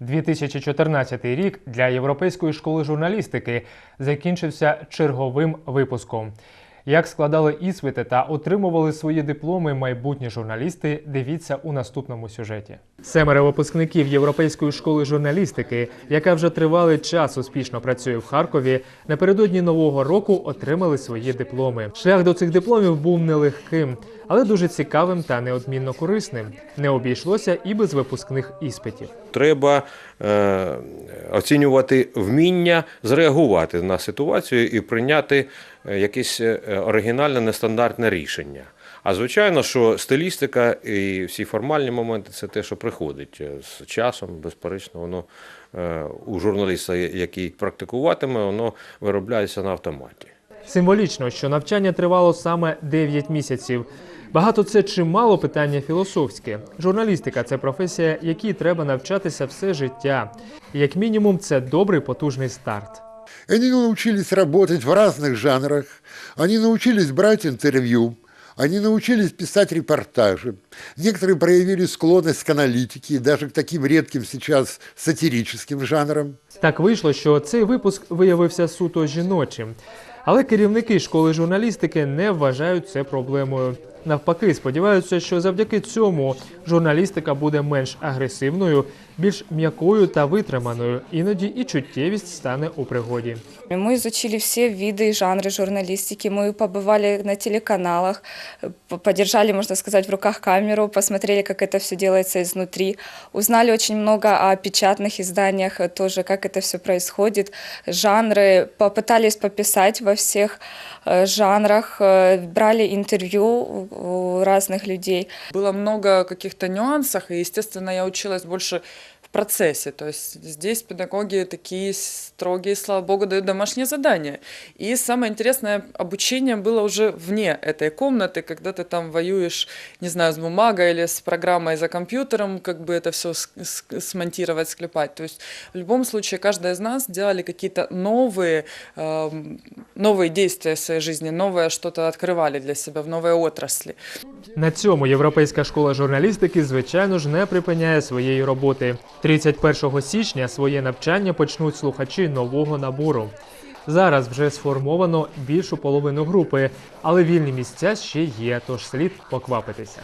2014 рік для Європейської школи журналістики закінчився черговим випуском. Як складали іспити та отримували свої дипломи майбутні журналісти, дивіться у наступному сюжеті. Семеро випускників Європейської школи журналістики, яка вже тривалий час успішно працює в Харкові, напередодні нового року отримали свої дипломи. Шлях до цих дипломів був нелегким, але дуже цікавим та неодмінно корисним. Не обійшлося і без випускних іспитів. Треба е, оцінювати вміння зреагувати на ситуацію і прийняти якесь е, оригінальне нестандартне рішення. А звичайно, що стилістика і всі формальні моменти це те, що приходить е, з часом, безперечно, воно е, у журналіста, який практикуватиме, воно виробляється на автоматі. Символічно, що навчання тривало саме 9 місяців. Багато це чи мало питання філософське. Журналістика це професія, якій треба навчатися все життя. Як мінімум, це добрий потужний старт. Они научились работать в разных жанрах, они научились брать интервью, они научились писать репортажи. Некоторые проявили склонность к аналитике и даже к таким редким сейчас сатирическим жанрам. Так вийшло, що цей випуск виявився суто жіночим. Але керівники школи журналістики не вважають це проблемою Навпаки, сподіваються, що завдяки цьому журналістика буде менш агресивною, більш м'якою та витриманою. Іноді і чуттєвість стане у пригоді. Мы изучили все виды и жанры журналистики, мы побывали на телеканалах, п- подержали, можно сказать, в руках камеру, посмотрели, как это все делается изнутри, узнали очень много о печатных изданиях, э, тоже как это все происходит, жанры, попытались пописать во всех э, жанрах, э, брали интервью у разных людей. Было много каких-то нюансов, и, естественно, я училась больше в процессе. То есть здесь педагоги такие строгие, слава богу, дают домашние задания. И самое интересное, обучение было уже вне этой комнаты, когда ты там воюешь, не знаю, с бумагой или с программой за компьютером, как бы это все смонтировать, склепать. То есть в любом случае каждая из нас делали какие-то новые, эм, новые действия в своей жизни, новое что-то открывали для себя в новой отрасли. На цьому Європейська школа журналістики, звичайно ж, не припиняє своєї роботи. 31 січня своє навчання почнуть слухачі нового набору. Зараз вже сформовано більшу половину групи, але вільні місця ще є, тож слід поквапитися.